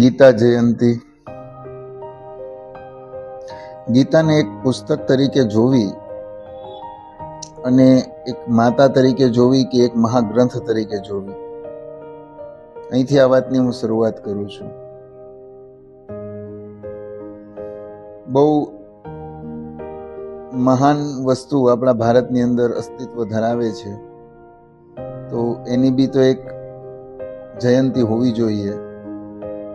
ગીતા જયંતિ. ગીતાને એક પુસ્તક તરીકે જોવી અને એક માતા તરીકે જોવી કે એક મહાગ્રંથ તરીકે જોવી. અહીંથી આ વાતની હું શરૂઆત કરું છું. બહુ મહાન વસ્તુ આપણા ભારતની અંદર અસ્તિત્વ ધરાવે છે. તો એની બી તો એક જયંતિ હોવી જોઈએ.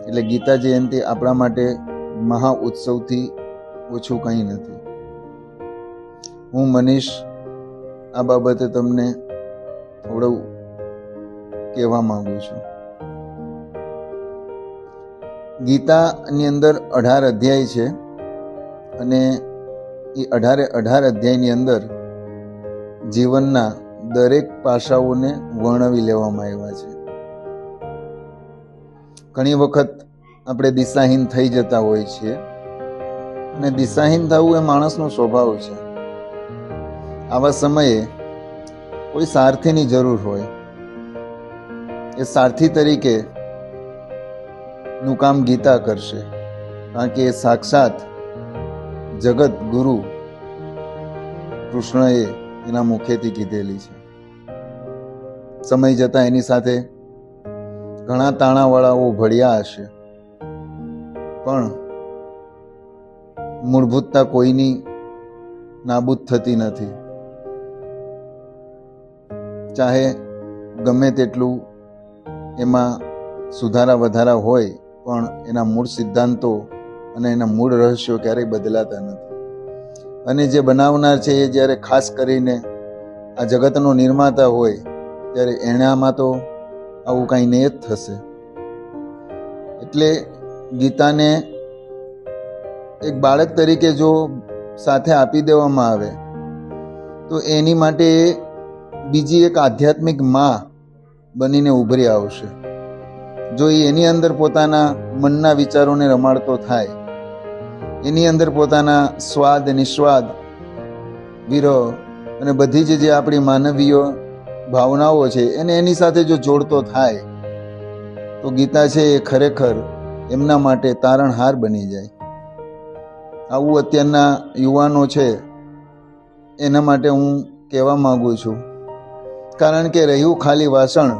એટલે ગીતા જયંતિ આપણા માટે મહા ઉત્સવથી ઓછું કંઈ નથી. હું મનીષ, આ બાબતે તમને થોડું કહેવા માંગુ છું. ગીતાની અંદર અઢાર અધ્યાય છે અને એ અઢારે અઢાર અધ્યાયની અંદર જીવનના દરેક પાસાઓને વર્ણવી લેવામાં આવ્યા છે. ઘણી વખત આપણે દિશાહીન થઈ જતા હોય છીએ. અને દિશાહીન થવું એ માણસનો સ્વભાવ છે. આવા સમયે કોઈ સારથીની જરૂર હોય. એ સારથી તરીકે નું કામ ગીતા કરશે. કારણ કે એ સાક્ષાત જગત ગુરુ કૃષ્ણએ એના મુખેથી કીધેલી છે. સમય જતા એની સાથે ઘણા તાણાવાળાઓ ભળ્યા હશે. પણ મૂળભૂતતા કોઈની નાબૂદ થતી નથી. ચાહે ગમે તેટલું એમાં સુધારા વધારા હોય, પણ એના મૂળ સિદ્ધાંતો અને એના મૂળ રહસ્યો ક્યારેય બદલાતા નથી. અને જે બનાવનાર છે એ જ્યારે ખાસ કરીને આ જગતનો નિર્માતા હોય, ત્યારે એનામાં તો આવું કાંઈ નહીં જ થશે. એટલે ગીતાને એક બાળક તરીકે જો સાથે આપી દેવામાં આવે, તો એની માટે બીજી એક આધ્યાત્મિકમાં બનીને ઉભરી આવશે. જો એ એની અંદર પોતાના મનના વિચારોને રમાડતો થાય, એની અંદર પોતાના સ્વાદ, નિસ્વાદ વિરહ અને બધી જ જે આપણી માનવીય ભાવનાઓ છે એને એની સાથે જો જોડતો થાય, તો ગીતા છે એ ખરેખર એમના માટે તારણહાર બની જાય. આવું અત્યારના યુવાનો છે, એના માટે હું કહેવા માગું છું. કારણ કે રહ્યું ખાલી વાસણ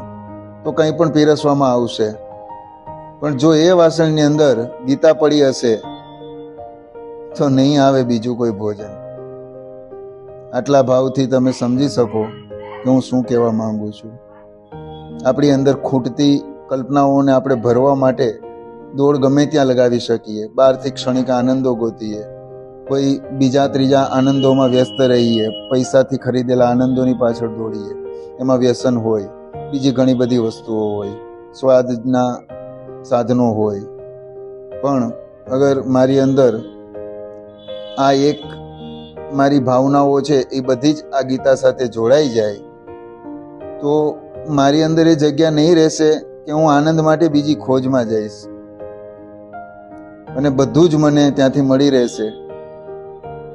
તો કંઈ પણ પીરસવામાં આવશે. પણ જો એ વાસણની અંદર ગીતા પડી હશે, તો નહીં આવે બીજું કોઈ ભોજન. આટલા ભાવથી તમે સમજી શકો કે હું શું કહેવા માંગુ છું. આપણી અંદર ખૂટતી કલ્પનાઓને આપણે ભરવા માટે દોડ ગમે ત્યાં લગાવી શકીએ. બહારથી ક્ષણિક આનંદો ગોતીએ. કોઈ બીજા ત્રીજા આનંદોમાં વ્યસ્ત રહીએ. પૈસાથી ખરીદેલા આનંદોની પાછળ દોડીએ. એમાં વ્યસન હોય. બીજી ઘણી બધી વસ્તુઓ હોય. સ્વાદના સાધનો હોય. પણ અગર મારી અંદર આ એક મારી ભાવનાઓ છે, એ બધી જ આ ગીતા સાથે જોડાઈ જાય, તો મારી અંદર એ જગ્યા નહીં રહેશે કે હું આનંદ માટે બીજી ખોજમાં જઈશ. અને બધું જ મને ત્યાંથી મળી રહેશે.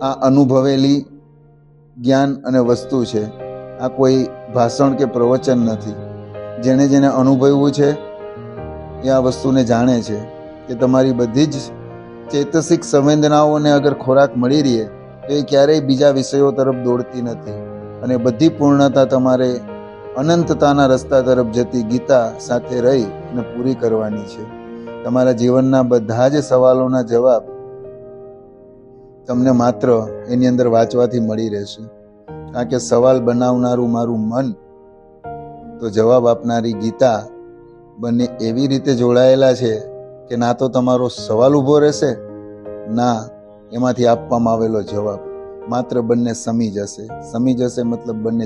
આ અનુભવેલી જ્ઞાન અને વસ્તુ છે. આ કોઈ ભાષણ કે પ્રવચન નથી. જેણે જેને અનુભવ્યું છે એ આ વસ્તુને જાણે છે કે તમારી બધી જ ચૈતસિક સંવેદનાઓને અગર ખોરાક મળી રહે, તો એ ક્યારેય બીજા વિષયો તરફ દોડતી નથી. અને બધી પૂર્ણતા તમારે અનંતતાના રસ્તા તરફ જતી ગીતા સાથે રહી અને પૂરી કરવાની છે. તમારા જીવનના બધા જ સવાલોના જવાબ તમને માત્ર એની અંદર વાંચવાથી મળી રહેશે. કારણ કે સવાલ બનાવનારું મારું મન તો જવાબ આપનારી ગીતા બંને એવી રીતે જોડાયેલા છે કે ના તો તમારો સવાલ ઊભો રહેશે, ના એમાંથી આપવામાં આવેલો જવાબ. માત્ર બંને સમી જશે સમી જશે મતલબ બંને